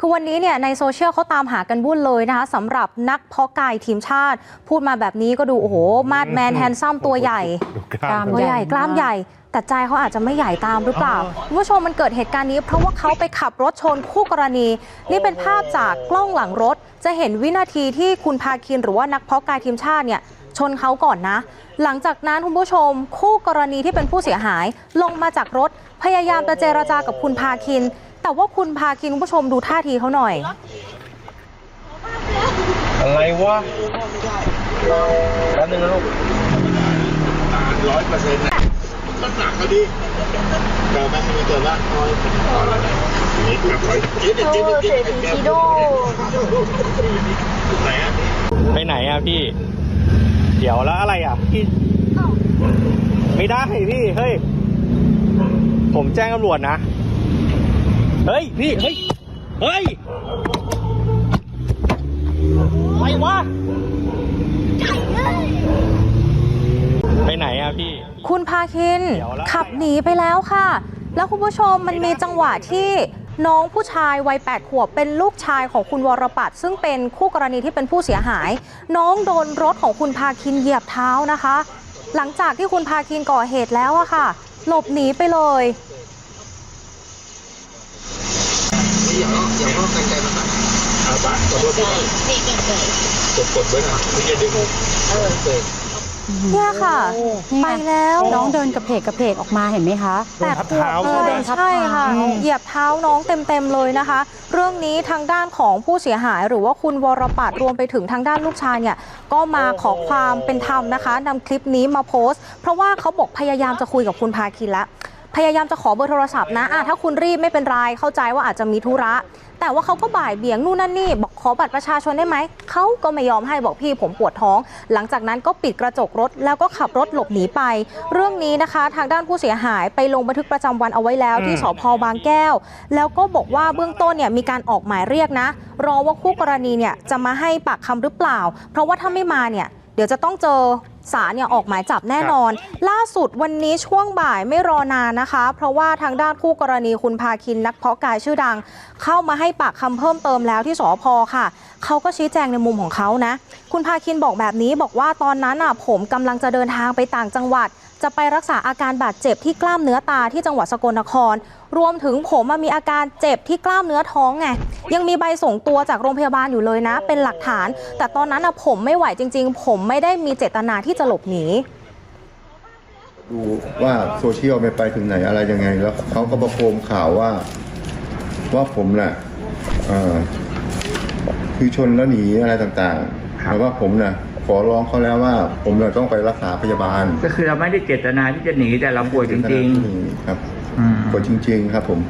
คือวันนี้เนี่ยในโซเชียลเขาตามหากันวุ่นเลยนะคะสำหรับนักเพาะกายทีมชาติ พูดมาแบบนี้ก็ดูโอ้โห มาดแมนแฮนซัมตัวใหญ่ดูกล้ามตัวใหญ่ใหญ่มากกล้ามใหญ่ แต่ใจเขาอาจจะไม่ใหญ่ตามหรือเปล่าอ๋อคุณผู้ชมมันเกิดเหตุการณ์นี้ เพราะว่าเขาไปขับรถชนคู่กรณี นี่เป็นภาพจากกล้องหลังรถ จะเห็นวินาทีที่คุณพาคินหรือว่านักเพาะกายทีมชาติเนี่ยชนเขาก่อนนะ หลังจากนั้นคุณผู้ชม คู่กรณีที่เป็นผู้เสียหายลงมาจากรถพยายามจะเจรจากับคุณพาคิน แต่ว่าคุณพาคินคุณผู้ชมดูท่าทีเขาหน่อย อะไรวะแป๊บนึงนะลูกร้อยเปอร์เซ็นต์นะก็หนักก็ดีแต่แม่ไม่เกิดว่าน้อยนี่ครับไปกินกินกินกินไหนอะไปไหนอะพี่ เดี๋ยวแล้วอะไรอะพี่ไม่ได้พี่ เฮ้ย ผมแจ้งตำรวจนะ เฮ้ย พี่ เฮ้ย เฮ้ยอะไรวะไปไหนอะพี่ คุณพาคินเดี๋ยวแล้วขับหนีไปแล้วค่ะ แล้วคุณผู้ชมมันมีจังหวะที่น้องผู้ชายวัย 8 ขวบ เป็นลูกชายของคุณวรปัตรซึ่งเป็นคู่กรณีที่เป็นผู้เสียหาย น้องโดนรถของคุณพาคินเหยียบเท้านะคะ หลังจากที่คุณพาคินก่อเหตุแล้วอะค่ะ หลบหนีไปเลย อย่าเอาอย่าเอากันไกลมาตัดอาบะขอโทษด้วยกดกดไว้นะไม่จะดึงเออเนี่ยค่ะนี่ไปไงแล้วน้องเดินกระเพกกระเพกออกมาเห็นไหมคะโดนทับเท้าแปดขวบใช่ไหมเลยใช่ค่ะอืมเหยียบเท้าน้องเต็มๆเลยนะคะ เรื่องนี้ทางด้านของผู้เสียหาย หรือว่าคุณวรปัตรรวมไปถึงทางด้านลูกชายเนี่ยก็มาขอความเป็นธรรมนะคะนำคลิปนี้มาโพสต์ เพราะว่าเขาบอกพยายามจะคุยกับคุณพาคินแล้ว พยายามจะขอเบอร์โทรศัพท์นะอะถ้าคุณรีบไม่เป็นไรเข้าใจว่าอาจจะมีธุระ แต่ว่าเขาก็บ่ายเบี่ยงนู่นนั่นนี่ บอกขอบัตรประชาชนได้ไหม เขาก็ไม่ยอมให้บอกพี่ผมปวดท้อง หลังจากนั้นก็ปิดกระจกรถแล้วก็ขับรถหลบหนีไป เรื่องนี้นะคะ ทางด้านผู้เสียหายไปลงบันทึกประจำวันเอาไว้แล้วที่อืมสพบางแก้ว แล้วก็บอกว่าเบื้องต้นเนี่ยมีการออกหมายเรียกนะ รอว่าคู่กรณีเนี่ยจะมาให้ปากคำหรือเปล่า เพราะว่าถ้าไม่มาเนี่ยเดี๋ยวจะต้องเจอ สารเนี่ยออกหมายจับแน่นอน ล่าสุดวันนี้ช่วงบ่ายไม่รอนานนะคะ เพราะว่าทางด้านคู่กรณีคุณพาคินนักเพาะกายชื่อดัง เข้ามาให้ปากคำเพิ่มเติมแล้วที่สอพค่ะ เขาก็ชี้แจงในมุมของเขานะ คุณพาคินบอกแบบนี้บอกว่าตอนนั้นอะผมกำลังจะเดินทางไปต่างจังหวัด จะไปรักษาอาการบาดเจ็บที่กล้ามเนื้อตาที่จังหวัดสกลนคร รวมถึงผมอะมีอาการเจ็บที่กล้ามเนื้อท้องไงยังมีใบส่งตัวจากโรงพยาบาลอยู่เลยนะ เป็นหลักฐาน แต่ตอนนั้นผมไม่ไหวจริง ๆ ผมไม่ได้มีเจตนาที่จะหลบหนีดูว่าโซเชียลไปไปถึงไหนอะไรยังไงแล้วเขาก็ประโคมข่าวว่า ว่าผมน่ะคือชนแล้วหนีอะไรต่างๆ แล้วว่าผมน่ะขอร้องเขาแล้วว่า ผมน่ะต้องไปรักษาพยาบาลก็คือเราไม่ได้เจตนาที่จะหนีแต่เราป่วยจริงครับๆอืมป่วยจริง ๆ ครับ ผม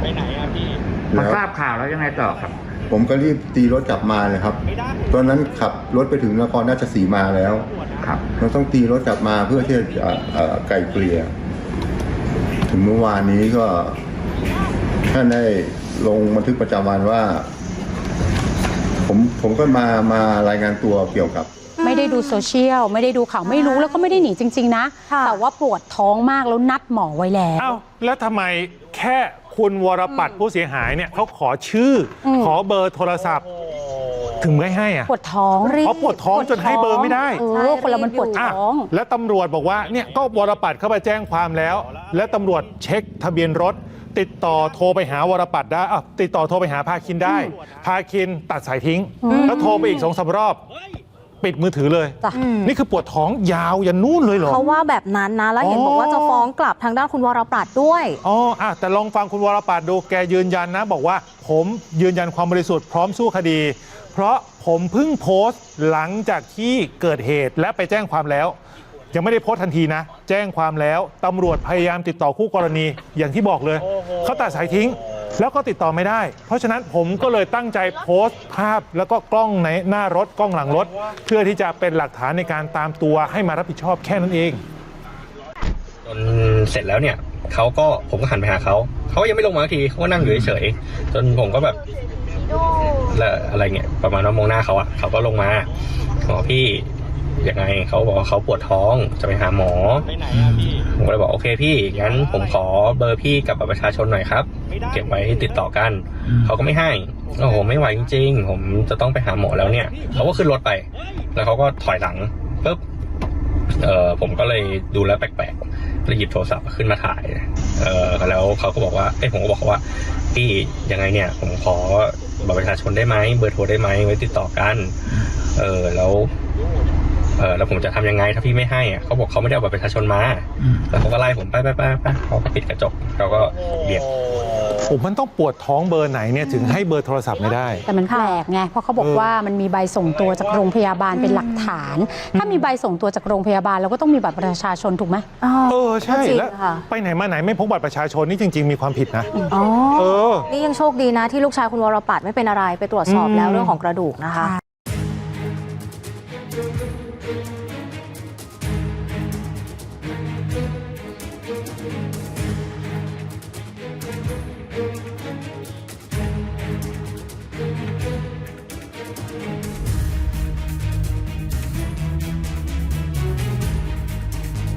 ไปไหนอะพี่มาแล้วทราบข่าวแล้วยังไงต่อครับ ผมก็รีบตีรถกลับมาเลยครับ ไม่ได้ตอนนั้นขับรถไปถึงนครราชสีมาแล้วครับ เราต้องตีรถกลับมาเพื่อที่จะเอ่อเอ่อไกลเกลี่ยถึงเมื่อวานนี้ก็ท่านได้ลงบันทึกประจำวันว่า ผมผมก็มามารายงานตัวเกี่ยวกับ ไม่ได้ดูโซเชียล ไม่ได้ดูข่าวไม่รู้แล้วก็ไม่ได้หนีจริง ๆ นะ ค่ะ แต่ว่าปวดท้องมากแล้วนัดหมอไว้แล้ว เอ้าแล้วทำไมแค่คุณวรปัตรผู้เสียหายเนี่ยเขาขอชื่ออมขอเบอร์โทรศัพท์ ถึงไม่ให้อะปวดท้องรีบ เพราะปวดท้องจนให้เบอร์ไม่ได้เออคนละมันปวดอะท้อง แล้วตำรวจบอกว่าเนี่ยก็วรปัตรเข้าไปแจ้งความแล้ว แล้วตำรวจเช็คทะเบียนรถ ติดต่อโทรไปหาวรปัตรได้อะติดต่อโทรไปหาพาคินได้ พาคินตัดสายทิ้ง แล้วโทรไปอีกสองสามรอบ ปิดมือถือเลย จ้ะ นี่คือปวดท้องยาวยันนู่นเลยเหรอ เขาว่าแบบนั้นนะ แล้วเห็นอ๋อบอกว่าจะฟ้องกลับทางด้านคุณวรปัตรด้วย อ๋ออะแต่ลองฟังคุณวรปัตรดู แกยืนยันนะ บอกว่า ผมยืนยันความบริสุทธิ์พร้อมสู้คดี เพราะผมเพิ่งโพสต์หลังจากที่เกิดเหตุและไปแจ้งความแล้ว ยังไม่ได้โพสต์ทันทีนะ แจ้งความแล้วตำรวจพยายามติดต่อคู่กรณีอย่างที่บอกเลยเขาตัดสายทิ้ง แล้วก็ติดต่อไม่ได้ เพราะฉะนั้นผมก็เลยตั้งใจโพสต์ภาพ แล้วก็กล้องในหน้ารถกล้องหลังรถ เพื่อที่จะเป็นหลักฐานในการตามตัวให้มารับผิดชอบแค่นั้นเองจนเสร็จแล้วเนี่ยเขาก็ผมก็หันไปหาเขาเขายังไม่ลงมาสักทีเขาก็นั่งอยู่เฉยๆจนผมก็แบบแล้วอะไรเงี้ยประมาณว่ามองหน้าเขาอะเขาก็ลงมาบอกพี่ ยังไงเขาบอกว่าเขาปวดท้องจะไปหาหมอ ไปไหนอะพี่ ผมก็เลยบอกโอเคพี่งั้นผมขอเบอร์พี่กับบัตรประชาชนหน่อยครับเก็บไว้ติดต่อกัน เขาก็ไม่ให้โอ้โหไม่ไหวจริงๆ ผมจะต้องไปหาหมอแล้วเนี่ย เขาก็ขึ้นรถไป แล้วเขาก็ถอยหลังปุ๊บเออผมก็เลยดูแล้วแปลกๆเลยหยิบโทรศัพท์ขึ้นมาถ่าย เออแล้วเขาก็บอกว่าเอ้ยผมก็บอกเขาว่าพี่ยังไงเนี่ย ผมขอบัตรประชาชนได้ไหมเบอร์โทรได้ไหมไว้ติดต่อกัน เออแล้ว เออแล้วผมจะทำยังไงถ้าพี่ไม่ให้อะเขาบอกเขาไม่ได้เอาบัตรประชาชนมาแล้วเขาก็ไล่ผมไปไปไปไปเขาก็ปิดกระจกเขาก็เบียดผมมันต้องปวดท้องเบอร์ไหนเนี่ยถึงให้เบอร์โทรศัพท์ไม่ได้ แต่มันแปลกไงเพราะเขาบอกเออว่ามันมีใบส่งตัวจากโรงพยาบาลเป็นหลักฐาน ถ้ามีใบส่งตัวจากโรงพยาบาลเราก็ต้องมีบัตรประชาชนถูกไหมอ๋อเออใช่ก็จริงแล้วค่ะไปไหนมาไหนไม่พกบัตรประชาชนนี่จริง ๆ มีความผิดนะอ๋อเออนี่ยังโชคดีนะที่ลูกชายคุณวรปัตรไม่เป็นอะไรไปตรวจสอบอืมแล้วเรื่องของกระดูกนะคะ